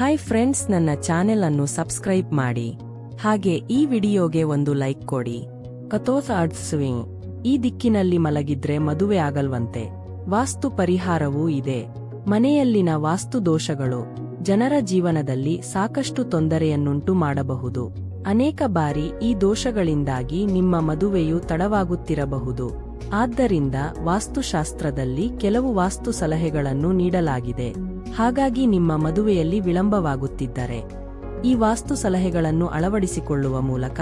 Hi friends ನನ್ನ channel ಅನ್ನು subscribe ಮಾಡಿ. ಹಾಗೆ ಈ ವಿಡಿಯೋಗೆ ಒಂದು ಲೈಕ್ ಕೊಡಿ. ಕತೋಸ ಸ್ವಿಂಗ್ ಈ ದಿಕ್ಕಿನಲ್ಲಿ ಮಲಗಿದ್ರೆ ಮದುವೆ ಆಗಲ್ವಂತೆ. ವಾಸ್ತು ಪರಿಹಾರವೂ ಇದೆ. ಮನೆಯಲ್ಲಿನ ವಾಸ್ತು ದೋಷಗಳು. ಜನರ ಜೀವನದಲ್ಲಿ ಸಾಕಷ್ಟು ತೊಂದರೆಯನ್ನುಂಟು ಮಾಡಬಹುದು. ಅನೇಕ ಬಾರಿ ಈ ದೋಷಗಳಿಂದಾಗಿ ನಿಮ್ಮ ಮದುವೆಯು ತಡವಾಗುತ್ತಿರಬಹುದು. ಆದ್ದರಿಂದ ವಾಸ್ತುಶಾಸ್ತ್ರದಲ್ಲಿ ಕೆಲವು ವಾಸ್ತು ಸಲಹೆಗಳನ್ನು ನೀಡಲಾಗಿದೆ. ಹಾಗಾಗಿ ನಿಮ್ಮ ಮದುವೆಯಲ್ಲಿ ವಿಳಂಬವಾಗುತ್ತಿದ್ದರೆ, ಈ ವಾಸ್ತು ಸಲಹೆಗಳನ್ನು ಅಳವಡಿಸಿಕೊಳ್ಳುವ ಮೂಲಕ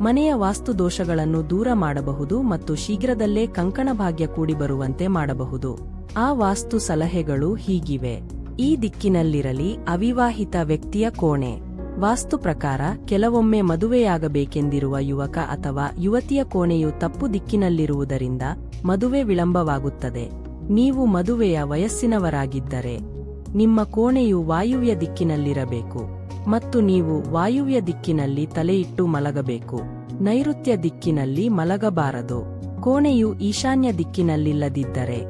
ಮನೆಯ ವಾಸ್ತು ದೋಷಗಳನ್ನು ದೂರ ಮಾಡಬಹುದು ಮತ್ತು ಶೀಘ್ರದಲ್ಲೇ ಕಂಕಣ ಭಾಗ್ಯ ಕೂಡಿ ಬರುವಂತೆ ಮಾಡಬಹುದು. ಆ ವಾಸ್ತು ಸಲಹೆಗಳು ಹೀಗಿವೆ. ಈ ದಿಕ್ಕಿನಲ್ಲಿರಲಿ ಅವಿವಾಹಿತ ವ್ಯಕ್ತಿಯ ಕೋಣೆ. ವಾಸ್ತು ಪ್ರಕಾರ ಕೆಲವೊಮ್ಮೆ ಮದುವೆಯಾಗಬೇಕೆಂದಿರುವ ಯುವಕ ಅಥವಾ ಯುವತಿಯ ಕೋಣೆಯು ತಪ್ಪು ದಿಕ್ಕಿನಲ್ಲಿರುವುದರಿಂದ ಮದುವೆ ವಿಳಂಬವಾಗುತ್ತದೆ. ನೀವು ಮದುವೆಯ ವಯಸ್ಸಿನವರಾಗಿದ್ದರೆ ನಿಮ್ಮ ಕೋಣೆಯು ವಾಯುವ್ಯ ದಿಕ್ಕಿನಲ್ಲಿರಬೇಕು ಮತ್ತು ನೀವು ವಾಯುವ್ಯ ದಿಕ್ಕಿನಲ್ಲಿ ತಲೆಯಿಟ್ಟು ಮಲಗಬೇಕು. ನೈಋತ್ಯ ದಿಕ್ಕಿನಲ್ಲಿ ಮಲಗಬಾರದು. ಕೋಣೆಯು ಈಶಾನ್ಯ ದಿಕ್ಕಿನಲ್ಲಿಲ್ಲದಿದ್ದರೆ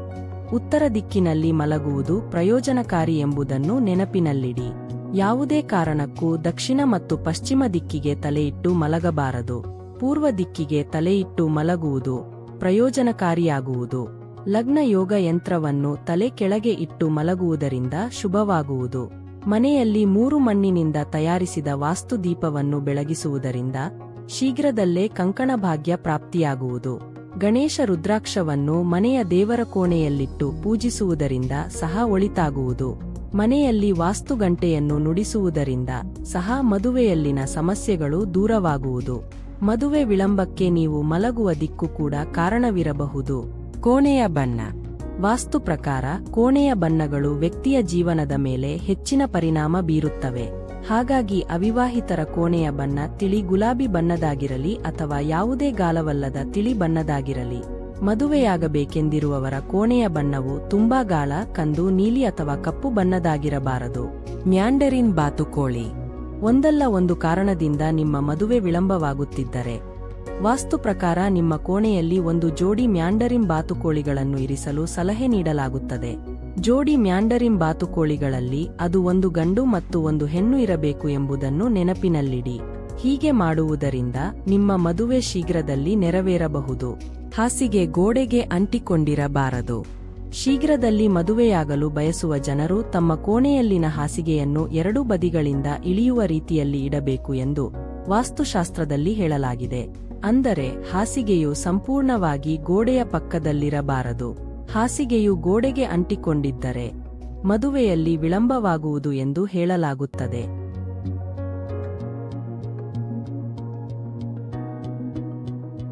ಉತ್ತರ ದಿಕ್ಕಿನಲ್ಲಿ ಮಲಗುವುದು ಪ್ರಯೋಜನಕಾರಿ ಎಂಬುದನ್ನು ನೆನಪಿನಲ್ಲಿಡಿ. ಯಾವುದೇ ಕಾರಣಕ್ಕೂ ದಕ್ಷಿಣ ಮತ್ತು ಪಶ್ಚಿಮ ದಿಕ್ಕಿಗೆ ತಲೆಯಿಟ್ಟು ಮಲಗಬಾರದು. ಪೂರ್ವ ದಿಕ್ಕಿಗೆ ತಲೆಯಿಟ್ಟು ಮಲಗುವುದು ಪ್ರಯೋಜನಕಾರಿಯಾಗುವುದು. ಲಗ್ನ ಯೋಗ ಯಂತ್ರವನ್ನು ತಲೆ ಕೆಳಗೆ ಇಟ್ಟು ಮಲಗುವುದರಿಂದ ಶುಭವಾಗುವುದು. ಮನೆಯಲ್ಲಿ ಮೂರು ಮಣ್ಣಿನಿಂದ ತಯಾರಿಸಿದ ವಾಸ್ತುದೀಪವನ್ನು ಬೆಳಗಿಸುವುದರಿಂದ ಶೀಘ್ರದಲ್ಲೇ ಕಂಕಣ ಭಾಗ್ಯ ಪ್ರಾಪ್ತಿಯಾಗುವುದು. ಗಣೇಶ ರುದ್ರಾಕ್ಷವನ್ನು ಮನೆಯ ದೇವರ ಕೋಣೆಯಲ್ಲಿಟ್ಟು ಪೂಜಿಸುವುದರಿಂದ ಸಹ ಒಳಿತಾಗುವುದು. ಮನೆಯಲ್ಲಿ ವಾಸ್ತುಗಂಟೆಯನ್ನು ನುಡಿಸುವುದರಿಂದ ಸಹ ಮದುವೆಯಲ್ಲಿನ ಸಮಸ್ಯೆಗಳು ದೂರವಾಗುವುದು. ಮದುವೆ ವಿಳಂಬಕ್ಕೆ ನೀವು ಮಲಗುವ ದಿಕ್ಕು ಕೂಡ ಕಾರಣವಿರಬಹುದು. ಕೋಣೆಯ ಬಣ್ಣ. ವಾಸ್ತು ಪ್ರಕಾರ, ಕೋಣೆಯ ಬಣ್ಣಗಳು ವ್ಯಕ್ತಿಯ ಜೀವನದ ಮೇಲೆ ಹೆಚ್ಚಿನ ಪರಿಣಾಮ ಬೀರುತ್ತವೆ. ಹಾಗಾಗಿ ಅವಿವಾಹಿತರ ಕೋಣೆಯ ಬಣ್ಣ ತಿಳಿ ಗುಲಾಬಿ ಬಣ್ಣದಾಗಿರಲಿ ಅಥವಾ ಯಾವುದೇ ಗಾಲವಲ್ಲದ ತಿಳಿ ಬಣ್ಣದಾಗಿರಲಿ. ಮದುವೆಯಾಗಬೇಕೆಂದಿರುವವರ ಕೋಣೆಯ ಬಣ್ಣವು ತುಂಬಾ ಗಾಳ, ಕಂದು, ನೀಲಿ ಅಥವಾ ಕಪ್ಪು ಬಣ್ಣದಾಗಿರಬಾರದು. ಮ್ಯಾಂಡರಿನ್ ಬಾತುಕೋಳಿ. ಒಂದಲ್ಲ ಒಂದು ಕಾರಣದಿಂದ ನಿಮ್ಮ ಮದುವೆ ವಿಳಂಬವಾಗುತ್ತಿದ್ದರೆ. ವಾಸ್ತು ಪ್ರಕಾರ ನಿಮ್ಮ ಕೋಣೆಯಲ್ಲಿ ಒಂದು ಜೋಡಿ ಮ್ಯಾಂಡರಿನ್ ಬಾತುಕೋಳಿಗಳನ್ನು ಇರಿಸಲು ಸಲಹೆ ನೀಡಲಾಗುತ್ತದೆ. ಜೋಡಿ ಮ್ಯಾಂಡರಿನ್ ಬಾತುಕೋಳಿಗಳಲ್ಲಿ ಅದು ಒಂದು ಗಂಡು ಮತ್ತು ಒಂದು ಹೆಣ್ಣು ಇರಬೇಕು ಎಂಬುದನ್ನು ನೆನಪಿನಲ್ಲಿಡಿ. ಹೀಗೆ ಮಾಡುವುದರಿಂದ ನಿಮ್ಮ ಮದುವೆ ಶೀಘ್ರದಲ್ಲಿ ನೆರವೇರಬಹುದು. ಹಾಸಿಗೆ ಗೋಡೆಗೆ ಅಂಟಿಕೊಂಡಿರಬಾರದು. ಶೀಘ್ರದಲ್ಲಿ ಮದುವೆಯಾಗಲು ಬಯಸುವ ಜನರು ತಮ್ಮ ಕೋಣೆಯಲ್ಲಿನ ಹಾಸಿಗೆಯನ್ನು ಎರಡೂ ಬದಿಗಳಿಂದ ಇಳಿಯುವ ರೀತಿಯಲ್ಲಿ ಇಡಬೇಕು ಎಂದು ವಾಸ್ತುಶಾಸ್ತ್ರದಲ್ಲಿ ಹೇಳಲಾಗಿದೆ. ಅಂದರೆ ಹಾಸಿಗೆಯು ಸಂಪೂರ್ಣವಾಗಿ ಗೋಡೆಯ ಪಕ್ಕದಲ್ಲಿರಬಾರದು. ಹಾಸಿಗೆಯು ಗೋಡೆಗೆ ಅಂಟಿಕೊಂಡಿದ್ದರೆ ಮದುವೆಯಲ್ಲಿ ವಿಳಂಬವಾಗುವುದು ಎಂದು ಹೇಳಲಾಗುತ್ತದೆ.